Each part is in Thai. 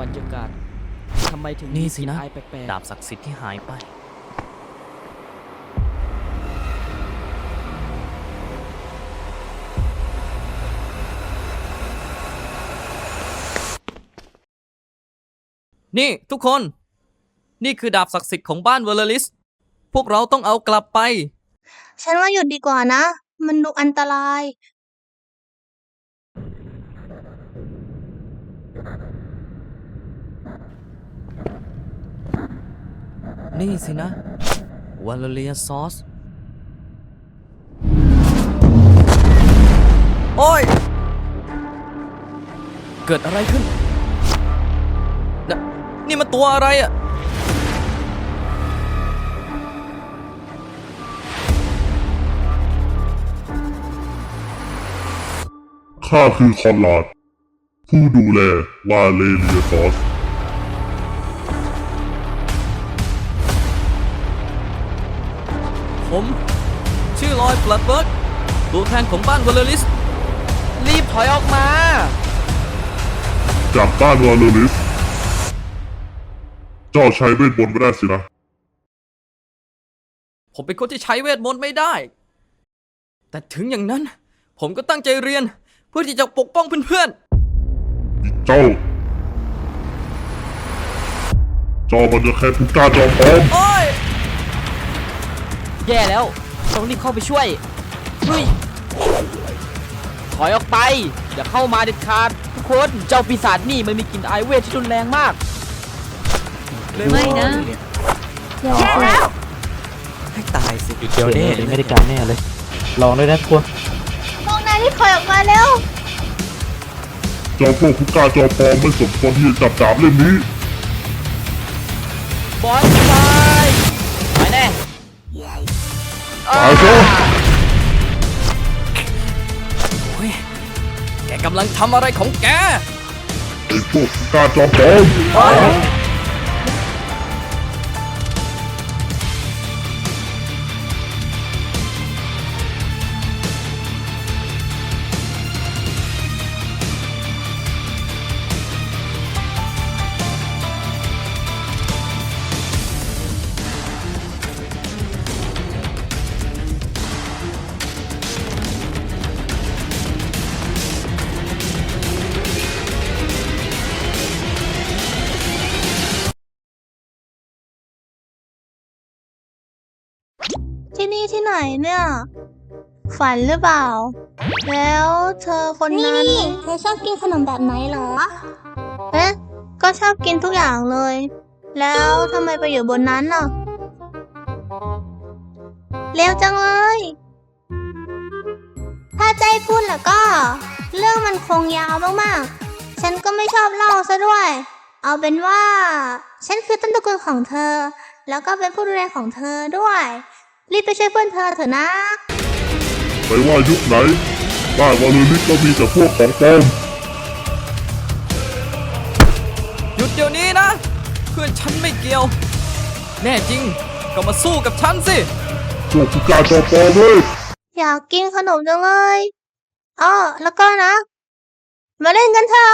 บรรยากาศทำไมถึงนี่สินะ มีกลิ่อายแปลกดาบศักดิ์สิทธิ์ที่หายไป นี่ทุกคน นี่คือดาบศักดิ์สิทธิ์ของบ้านเวอร์ลิส พวกเราต้องเอากลับไป ฉันว่าหยุดดีกว่านะ มันดูอันตราย นี่สินะวาเลเรียซอส โอ้ย เกิดอะไรขึ้นนนี่มันตัวอะไรอะข้าคือคอนลาด ผู้ดูแลวาเลเรียซอส ผม ชื่อลอยฟลัดเบิร์กตัวแทนของบ้านวอลเลริส รีบถอยออกมา จากบ้านวาเลริส เจ้าใช้เวทมนต์ไม่ได้สินะ ผมเป็นคนที่ใช้เวทมนต์ไม่ได้ แต่ถึงอย่างนั้น ผมก็ตั้งใจเรียน เพื่อที่จะปกป้องเพื่อนเจ้าจอมันจะแค่ผู้กล้าจอมปลอมๆ โอ้ย แย่แล้วต้องรีบเข้าไปช่วยเฮ้ยถอยออกไป อย่าเข้ามาเด็ดขาดทุกคนเจ้าปีศาจนี่มันมีกลิ่นอายเวทที่รุนแรงมาก ไม่นะแย่แล้วให้ตายสิเดี๋ยวนี้ไม่ได้การแน่เลย ลองด้วยนะทุกคนพวกนายรีบถอยออกมาเร็วจอมพวกผู้กล้าจอมปลอมไม่สมควรที่จะจับดาบเล่มนี้ บอส ตายซะโอ้ยแกกำลังทำอะไรของแกไอ้พวกผู้กล้าจอมปลอม ที่นี่ที่ไหนเนี่ย ฝันหรือเปล่า แล้วเธอคนนั้น นี่เธอชอบกินขนมแบบไหนเหรอ เอ๊ะ ก็ชอบกินทุกอย่างเลย แล้วทำไมไปอยู่บนนั้นน่ะเร็วจังเลย ถ้าใจพูดแล้วก็ เรื่องมันคงยาวมากๆ ฉันก็ไม่ชอบเล่าซะด้วย เอาเป็นว่า ฉันคือต้นตระกูลของเธอ แล้วก็เป็นผู้ดูแลของเธอด้วย รีบไปช่วยเพื่อนเธอเถอะนะไม่ว่ายุคไหนบ้านวาเลริสก็มีแต่พวกของปลอมหยุดเดี๋ยวนี้นะ เพื่อนฉันไม่เกี่ยว แน่จริงก็มาสู้กับฉันสิ พวกผู้กล้าจอมปลอมเลยอยากกินขนมจังเลยอ๋อแล้วก็นะ มาเล่นกันเถอะ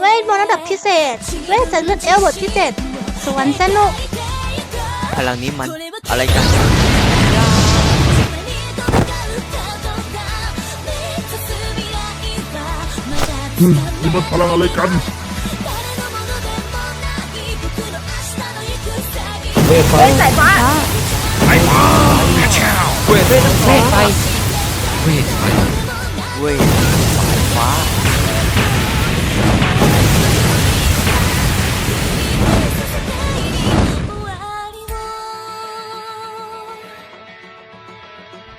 เวทมนต์ระดับพิเศษ เวทสายเลือดเอลบทพิเศษสวนสนุก พลังนี้มันอะไรกันนี่มันพลังอะไรกันเวทไฟเวทเวทไฟเวทเวทฟ้า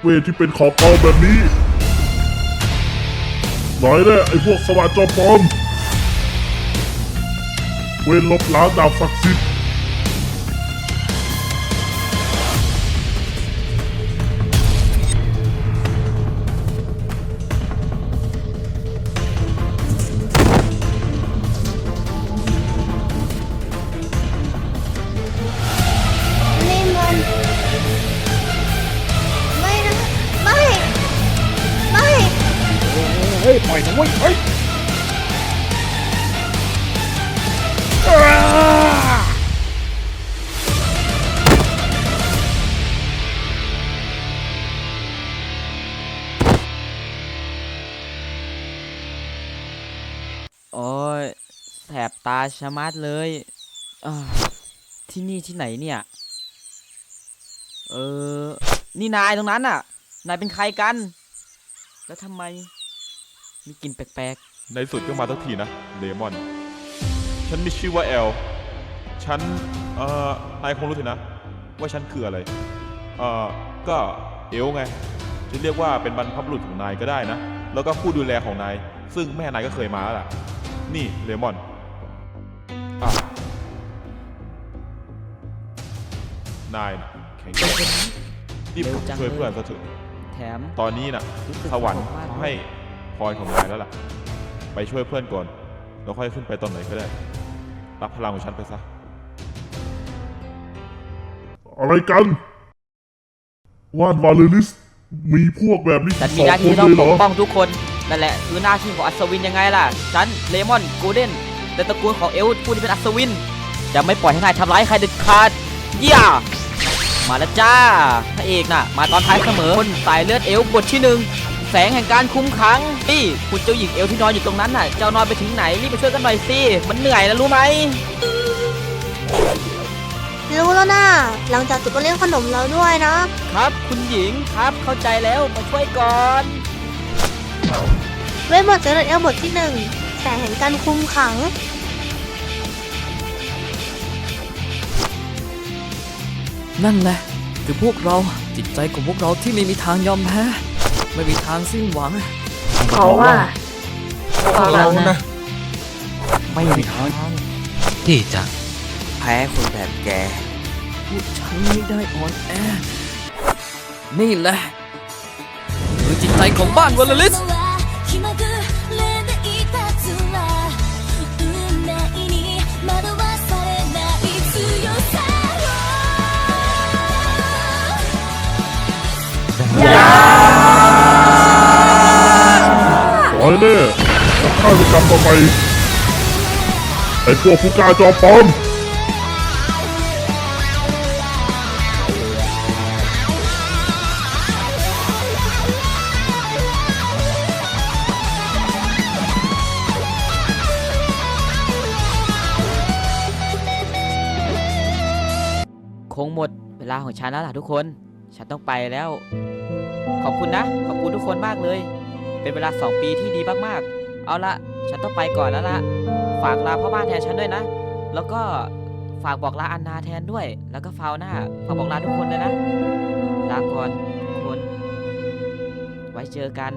วทที่เป็นของปลอมแบบนี้หน่อยแน่ไอ้พวกสวัสดจอมปลอมเวทลบล้างดาบศักดิ์สิทธิ์ ตาชะมัดเลยที่นี่ที่ไหนเนี่ย เออ นี่นายตรงนั้นน่ะ นายเป็นใครกัน แล้วทำไม มีกลิ่นแปลกในสุดก็มาทักทีนะเลมอน ฉันมีชื่อว่าแอล ฉัน เอ่อนายคงรู้สินะ ว่าฉันคืออะไร เอ่อ ก็เอลไง จะเรียกว่าเป็นบรรพบุรุษของนายก็ได้นะ แล้วก็ผู้ดูแลของนาย ซึ่งแม่นายก็เคยมาแล้วล่ะ นี่เลมอน นายน่ะแข็งแกร่งรีบกลับช่วยเพื่อนซะเถอะๆแถม ตอนนี้น่ะรู้สึกสวรรค์สนุกมากเขาให้พรของนายแล้วล่ะ ไปช่วยเพื่อนก่อนแล้วค่อยขึ้นไปตอนไหนก็ได้ รับพลังของฉันไปซะ อะไรกัน ว่านวาเลริส มีพวกแบบนี้ฉันมีสอหน้างคที่นต้อเลงยเหปรกอป้องทุกคนนั่นแหละคือหน้าที่ของอัศวินยังไงล่ะ ฉันเลมอนโกลเด้นและตระกูลของเอลผู้ที่เป็นอัศวิน จะไม่ปล่อยให้นายทำร้ายใครเด็ดขาดเยี่ย มาแล้วจ้าพระเอกน่ะ มาตอนท้ายเสมอคนสายเลือดเอลบทที่หนึ่งแสงแห่งการคุ้มขังนี่คุณเจ้าหญิงเอลที่นอนอยู่ตรงนั้นน่ะ เจ้านอนไปถึงไหนรีบไปช่วยกันหน่อยสิมันเหนื่อยนะรู้ไหมรู้แล้วนะหลังจากจุดก็เลี้ยงขนมเราด้วยนะ ครับคุณหญิงครับเข้าใจแล้วมาช่วยก่อนเวทมนต์เจริญเอลบทที่หนึ่งแสงแห่งการคุมขัง นั่นแหละคือพวกเราจิตใจของพวกเราที่ไม่มีทางยอมแพ้ไม่มีทางสิ้นหวังเขาว่าเรานะไม่มีทางที่จะแพ้คนแบบแกพวกฉันไม่ได้อ่อนแอนี่แหละคือจิตใจของบ้านวอลลิส ขอให้แน่ข้าจะกลับต่อไปไอ้พวกผู้กล้าจอมปลอมคงหมดเวลาของฉันแล้วล่ะทุกคน ฉันต้องไปแล้ว ขอบคุณนะ ขอบคุณทุกคนมากเลย เป็นเวลา 2 ปีที่ดีมากๆ เอาละฉันต้องไปก่อนแล้วละฝากลาพ่อบ้านแทนฉันด้วยนะ แล้วก็ฝากบอกลาอันนาแทนด้วย แล้วก็ฟาวหน้าฝากบอกลาทุกคนเลยนะ ลาก่อนทุกคน ไว้เจอกัน